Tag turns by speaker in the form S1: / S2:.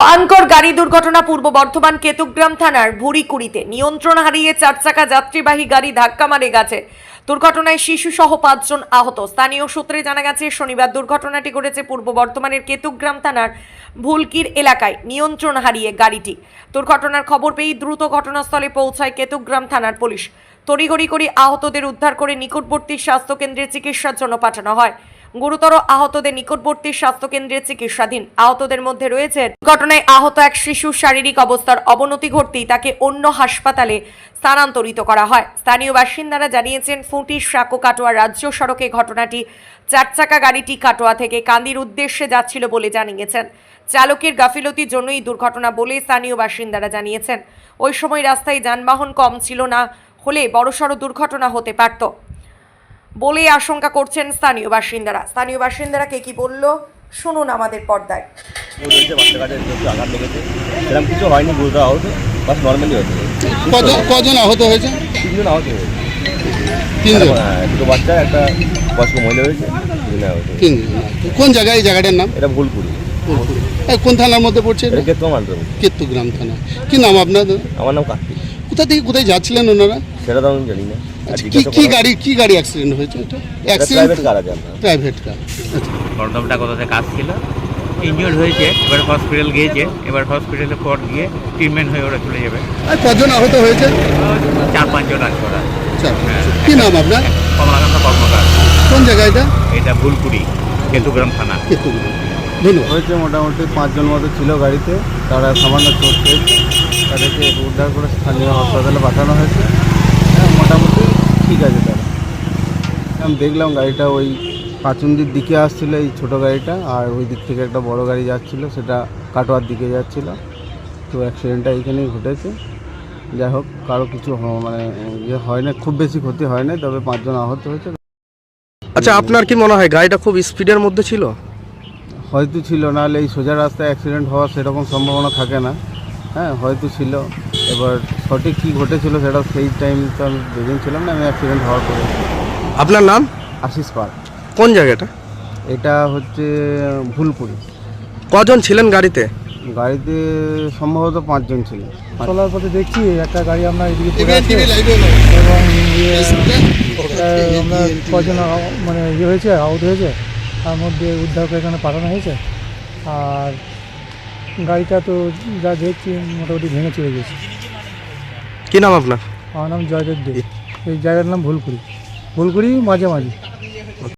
S1: আনকর গাড়ি দুর্ঘটনা পূর্ব বর্ধমান কেতুগ্রাম থানার ভুড়িকুড়িতে নিয়ন্ত্রণ হারিয়ে চার চাকা যাত্রীবাহী গাড়ি ধাক্কা মারে গেছে। দুর্ঘটনায় শিশু সহ পাঁচজন আহত। স্থানীয় সূত্রে জানা গেছে, শনিবার দুর্ঘটনাটি ঘটেছে পূর্ব বর্ধমানের কেতুগ্রাম থানার ভুলকির এলাকায়। নিয়ন্ত্রণ হারিয়ে গাড়িটি। দুর্ঘটনার খবর পেয়ে দ্রুত ঘটনাস্থলে পৌঁছায় কেতুগ্রাম থানার পুলিশ। তড়িঘড়ি করে আহতদের উদ্ধার করে নিকটবর্তী স্বাস্থ্যকেন্দ্রে চিকিৎসার জন্য পাঠানো হয়। গুরুতর আহতদের নিকটবর্তী স্বাস্থ্যকেন্দ্রে চিকিৎসাধীন। আহতদের মধ্যে রয়েছে ঘটনায় আহত এক শিশুর শারীরিক অবস্থার অবনতি ঘটতেই তাকে অন্য হাসপাতালে স্থানান্তরিত করা হয়। স্থানীয় বাসিন্দারা জানিয়েছেন, ফুটির সাঁকো কাটোয়া রাজ্য সড়কে ঘটনাটি চার চাকা গাড়িটি কাটোয়া থেকে কান্দির উদ্দেশ্যে যাচ্ছিল বলে জানিয়েছেন। চালকের গাফিলতির জন্যই দুর্ঘটনা বলে স্থানীয় বাসিন্দারা জানিয়েছেন। ওই সময় রাস্তায় যানবাহন কম ছিল না হলে বড়সড় দুর্ঘটনা হতে পারত। বলে আশঙ্কা করছেন স্থানীয় বাসিন্দারা। স্থানীয় বাসিন্দারা কে কি বলল? শুনুন আমাদের পর্দায়।
S2: বাচ্চা কাছে আঘাত লেগেছে সেরকম কিছু হয়নি গুরুতর আহত বাস নর্মালি হয়েছে
S3: কজন কজন আহত হয়েছে?
S2: তিনজন আহত হয়েছে।
S3: তিনজন?
S2: হ্যাঁ দুটো বাচ্চা একটা বয়স্ক মহিলা হয়েছে
S3: কোন জায়গায় এই জায়গাটার নাম?
S2: এটা ভুল করি
S3: কোন থানার মধ্যে পড়ছে কেতুগ্রাম থানা। কি নাম আপনাদের?
S2: আমার নাম কার্তিক।
S3: কোথা থেকে কোথায় যাচ্ছিলেন ওনারা?
S2: সেটা তো আমি জানি না।
S3: কি
S2: জিজ্ঞাসা
S3: কি গাড়ি কি গাড়ি অ্যাক্সিডেন্ট হয়েছে এটা?
S2: এটা
S3: অ্যাক্সিডেন্ট
S2: প্রাইভেট কার আছে আপনার।
S3: প্রাইভেট কার আচ্ছা।
S4: কোথাতে? কাজ ছিল। ইনজিওর্ড হয়েছে এবার হসপিটাল গিয়েছে। এবার হসপিটালে পর গিয়ে ট্রিটমেন্ট হয়ে ওরা চলে যাবে।
S3: আর কজন আহত হয়েছে?
S4: চার পাঁচজন আছে ওরা।
S3: আচ্ছা, কি নাম আপনার?
S4: কমলাকান্ত কর্মকার।
S3: কোন জায়গা এটা?
S4: এটা ভুলপুরি কেতুগ্রাম থানা।
S3: কেতুগ্রাম।
S5: হয়েছে মোটামুটি পাঁচজন মতো ছিল গাড়িতে। তারা সামান্য চোট পেয়েছে। তাদেরকে উদ্ধার করে স্থানীয় হাসপাতালে পাঠানো হয়েছে। হ্যাঁ ঠিক আছে দাদা আমি দেখলাম গাড়িটা ওই পাচুন্দির দিকে আসছিল এই ছোট গাড়িটা আর ওই দিক থেকে একটা বড় গাড়ি যাচ্ছিল সেটা কাটোয়ার দিকে যাচ্ছিল। তো অ্যাক্সিডেন্টটা এইখানেই ঘটেছে। যাই হোক কারও কিছু মানে ইয়ে হয় না খুব বেশি ক্ষতি হয় না তবে পাঁচজন আহত হয়েছে।
S6: আচ্ছা আপনার কি মনে হয় গাড়িটা খুব স্পিডের মধ্যে ছিল?
S5: হয়তো ছিল নাহলে এই সোজা রাস্তায় অ্যাক্সিডেন্ট হওয়ার সেরকম সম্ভাবনা থাকে না। হ্যাঁ হয়তো ছিল। এবার সঠিক কী ঘটেছিল সেটা সেই টাইম তো আমি বেরিয়ে ছিলাম না আমি অ্যাক্সিডেন্ট হওয়ার পরে।
S6: আপনার নাম?
S5: আশিস পাল।
S6: কোন জায়গাটা?
S5: এটা হচ্ছে ভুলপুরি।
S6: কজন ছিলেন গাড়িতে?
S5: গাড়িতে সম্ভবত পাঁচজন ছিল
S7: চলার পথে দেখছি একটা গাড়ি আমরা এদিকে পড়ে আছে এবং ইয়ে, আমরা কজন মানে ইয়ে হয়েছে আউট হয়েছে তার মধ্যে উদ্ধার করে এখানে পাঠানো হয়েছে। আর গাড়িটা তো যা দেখছি মোটামুটি ভেঙে চলে গেছে।
S6: কি নাম আপনার?
S7: আমার নাম জয়দেব দে। এই জায়গার নাম ভুলকুড়ি। ভুলকুড়ি মাঝে মাঝে